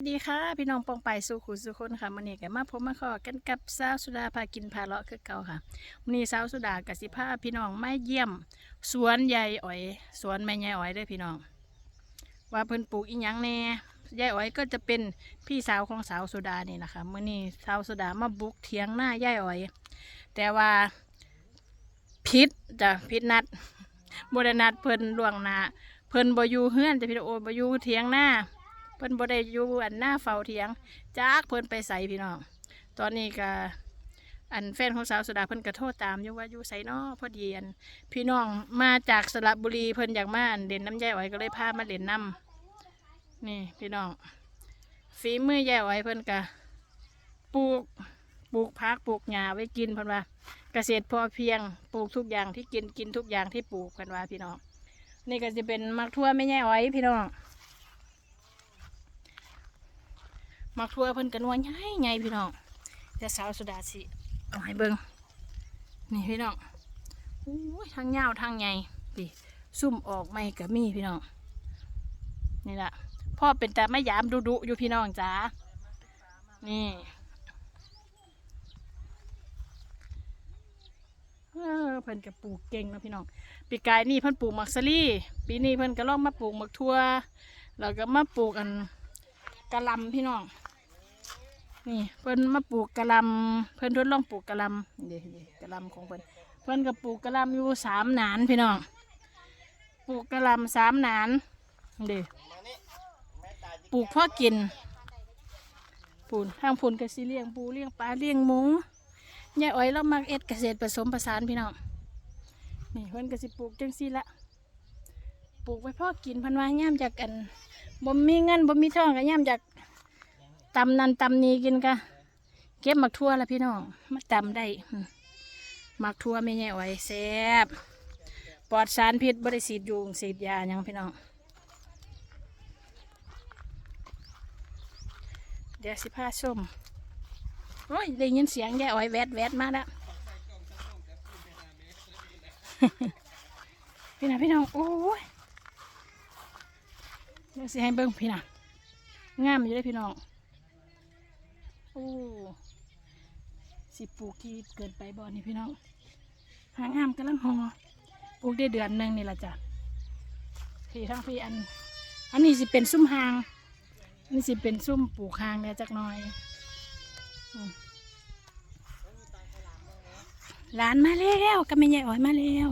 สวัสดีค่ะพี่น้องปองไปสู่ขุสุคนค่ะมื้อนี้ก็มาพบมาขอกันกับสาวสุดาพากินพาเลาะคือเก่าค่ะมื้อนี้สาวสุดากับสิพาพี่น้องไมาเยี่ยม สวนยายอ๋อย สวนแม่ยายอ๋อยเด้อพี่น้อง ว่าเพิ่นปลูกอีหยังแน่ยายอ๋อยก็จะเป็นพี่สาวของสาวสุดานี่นะคะมื้อนี้สาวสุดามาบุกเถียงหน้ายายอ๋อย แต่ว่าพิษจ้ะพิษนัดบ่ได้นัดเพิ่นล่วงหน้าเพิ่นบอยู่เฮือนจะพี่โอบอยู่เถียงหน้า เพิ่นบ่ได้อยู่อันหน้าเฝ้าเถียงจากเพิ่นไปใส่พี่น้อง ตอนนี้ก็อันแฟนของสาวสุดาเพิ่นก็โทษตามอยู่ว่าอยู่ไสนอพอดีอันพี่น้องมาจากสระบุรีเพิ่นอยากมาอันเด่นน้ำแยายอ้อยก็เลยพามาเล่นน้ำนี่พี่น้องฝีมือแยายอ้อยเพิ่นก็ปลูกปลูกพักปลูกหญ้าไว้กินเพิ่นว่า เกษตรพอเพียงปลูกทุกอย่างที่กินกินทุกอย่างที่ปลูกกันว่าพี่น้องนี่ก็จะเป็นมักทั่วไม่แย่อ้อยพี่น้อง มักทั่วเพิ่นกันว่าใหญ่ใหญ่พี่น้องแต่สาวสุดาสิเอาให้เบิ่งนี่พี่น้องโอ้ยทางยาวทางใหญ่ดิซุ่มออกไม่กับมีพี่น้องนี่แหละพ่อเป็นแต่ไม่ยามดุดุอยู่พี่น้องจ้านี่เออเพิ่นก็ปลูกเก่งนะพี่น้อง ปีกายนี่เพิ่นปลูกมักซะลี่ ปีนี้เพิ่นก็ลองมาปลูกมักทั่วแล้วก็มาปลูกอันกระลำพี่น้อง นี่เพิ่นมาปลูกกะลำเพิ่นทดลองปลูกกะลำเดี๋ยวกะลำของเพิ่นเพิ่นก็ปลูกกะลำอยู่สามหนานพี่น้องปลูกกะลำสามหนานเดี๋ยวปลูกพ่อกินปูนทางปูนก็สิเลี้ยงปูเลี้ยงปลาเลี้ยงหมูยายอ้อยเรามักเอ็ดเกษตรผสมผสานพี่น้องนี่เพิ่นก็สิปลูกจังซี่ละปลูกไว้พ่อกินพันว่าย่ามจากกันบ่มีเงินบ่มีทองก็ย่ำจาก ตำนันตำนี้กินกะเก็บหมักทั่วละพี่น้องมาตำได้หมักทั่วไม่แย่ไหวแซ่บปลอดสารพิษบริสีดยุงสีดยาหยังพี่น้องเดี๋ยวสิพาส้มโอ้ยได้ยินเสียงแย่อ้อยแวดแวดมาแล้วพี่น้องพี่น้องโอ้ยเดี๋ยวสิให้เบิ่งพี่น่ะงามอยู่เลยพี่น้อง อ้สิปลูกที่เกินไปบ่อนี่พี่น้องหางามกำลังหอปลูกได้เดือนหนึ่งนี่ละจ้ะพี่ทั้งพี่อัน อันนี้สิเป็นซุ้มหางนนี้สิเป็นซุ้มปลูกหางเนี่ยจักหน่อยหลานมาแล้วก็ไม่ใหญ่อ้อยมาแล้ว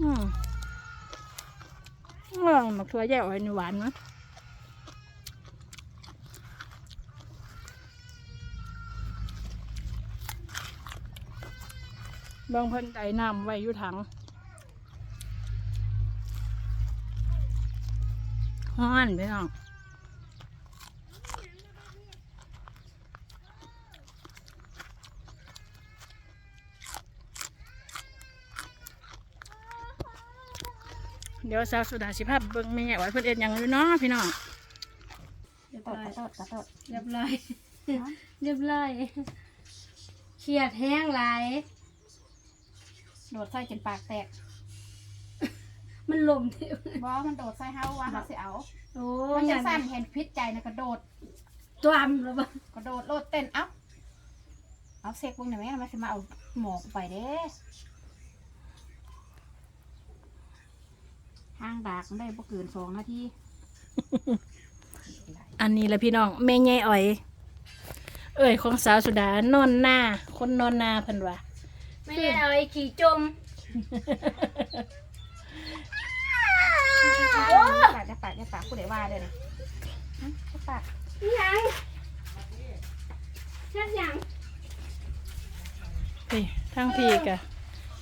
อืมออยหมักถั่วแย่อ่อยนี่หวานนะบางเพิ่นไต่น้ำไว้อยู่ถังฮ้อนไปน้อง เดี๋ยวสาวสุดาสิภาพเบิ่งแม่ไว้เพิ่นเอ็ดหยังอยู่เนาะพี่น้องเรียบร้อยขอโทษขอโทษเรียบร้อยเรียบร้อยเครียดแห้งหลายโดดใส่จนปากแตก มันลมเที่ยวบอมันโดดใส่เฮาว่าเฮาสิเอาโอ้มันยจะสั้นเห็นพิษใจนะกระโดดตัวอำแล้วบ้างกระโดดโลดเต้นเอ้าเอาเซ็กบุ้งหน่อยไหมมันจะมาเอาหมอกูไปเด้ ห้างดากมันได้บ่เกินสองนาทีอันนี้แหละพี่น้องแม่ใหญ่อ่อย เอ้ยของสาวสุดานอนหน้า คนนอนหน้าเพิ่นว่าไม่ได้เอาไอ้ขี่จมปากจะปากจะปากกูเดี๋ยวว่าเด้อนะฮะจะปากยังชัดยังพี่ทั้งพี่กะ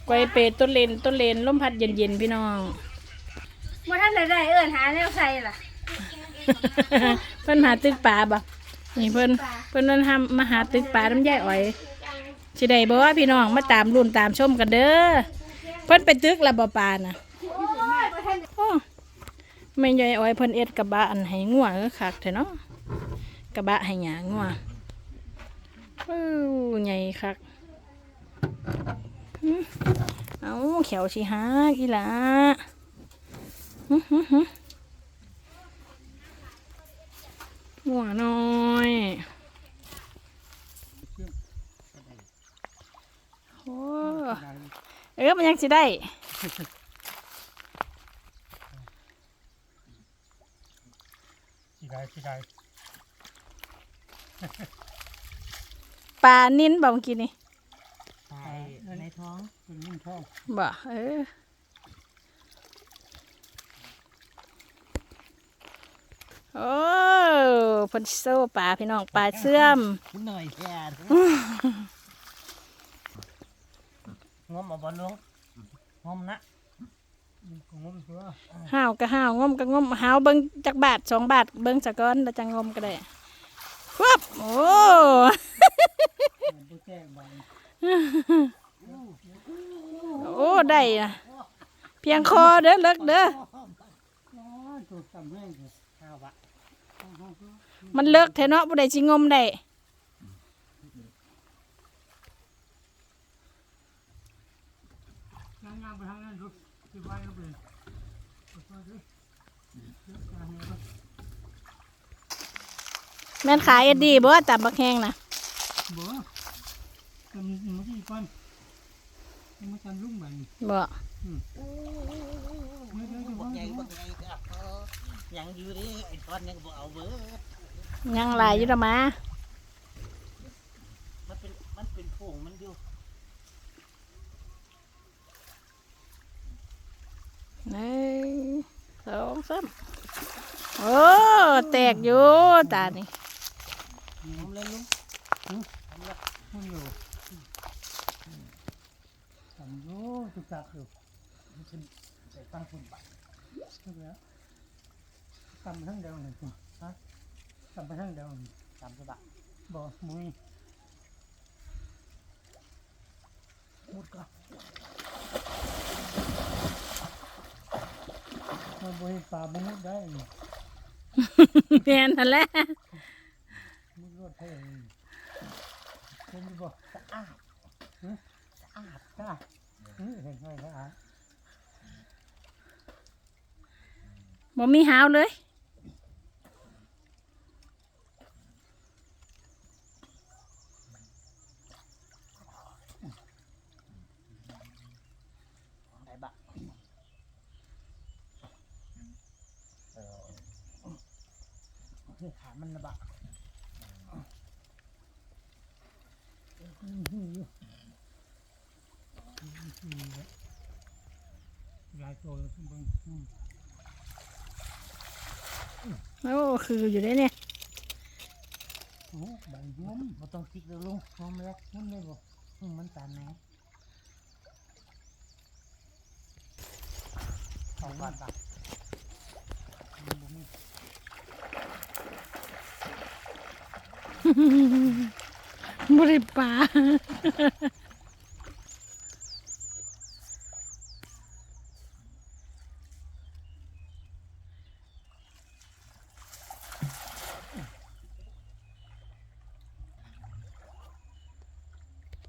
ไกวเปรตต้นเลนต้นเลนลมพัดเย็นๆพี่น้อง เมื่อท่านใดได้เอิ้นหาแนวใส่ล่ะเพิ่นหาตึกป่าบ่นี่เพิ่นเพิ่นนั่นทำมาหาตึกป่าน้ำยายอ้อยสิได้บ่ว่าพี่น้องมาตามรุ่นตามชมกันเด้อเพิ่นไปตึกละบ่ปลาน่ะโอ้แม่ยายอ้อยเพิ่นเอ็ดกระบะอันให้งัวก็คักแท้เนาะกระบะให้หยางัวอู้ใหญ่คักอืหึเอาแขวสิหักอีหล่ะ หัวน้อยโอ้เออมันยังสิได้สิได้สิได้ปลานิ้นบ่เมื่อกี้นี่ใช่ในท้องเป็นนิ่มท้องบ่เออ โอ้เพิ่นโซ่ปลาพี่น้องปลาเสื่อมหน่อยแค่งมเอาบอลลงงมนะงมเพื่อห้าวก็ห้าวงมก็งมหาวเบิ่งจักบาทสองบาทเบิ่งสะก้อนแล้วจังงมก็ได้ควบโอ้มันบ่แจ้งบางโอ้ได้อะเพียงคอเด้อเลิกเด้ออ๋อตัวจำแห้งเลย ข้าวบะ มันเลิกแท้เนาะบ่ได้สิงมได้ย่างย่างได้แม่นขายเอ็ดดีบ่ตับบักแห้งนะบ่จะมีมันกี่ก้อนมันกันลุ่มแบบนี้บ่ไม่ได้จะว่าใหญ่บักใหญ่ครับยังอยู่ดิไอ้ทอนยังบ่เอาเบิด ยังหลายอยู่ดอกมามันเป็นมันเป็นโผงมันอยู่หนึ่งสองสามโอ้แตกอยู่ตานี่งมเลยลุงมันอยู่ทำอยู่ตุกตักอยู่มันเป็นใส่ตั้งคนบัตรแล้วทำทั้งเดียวหนึ่งฮะ ทำไปทั้งเดียวหนึ่งตามสบะบ่มุ้ยมุดก็มันบ่เห็นปลาบ่มุดได้นี่แม่นนั่นแหละมุดรถให้เองเห็นอยู่บ่สะอาดสะอาดจ้าเออเห็นไหมสะอาดบ่มีหาวเลย ไหนบะเฮ้ยขามันนะบะลยหลายตัวเลยเบิ่งโอ้คืออยู่ได้เนี่ยโอ้ใบงมบ่ต้องติ๊กเด้อลุงงมเลยงมได้บ่มมันตานไหน ของบ้าทมันบ่มีบ่ได้ปา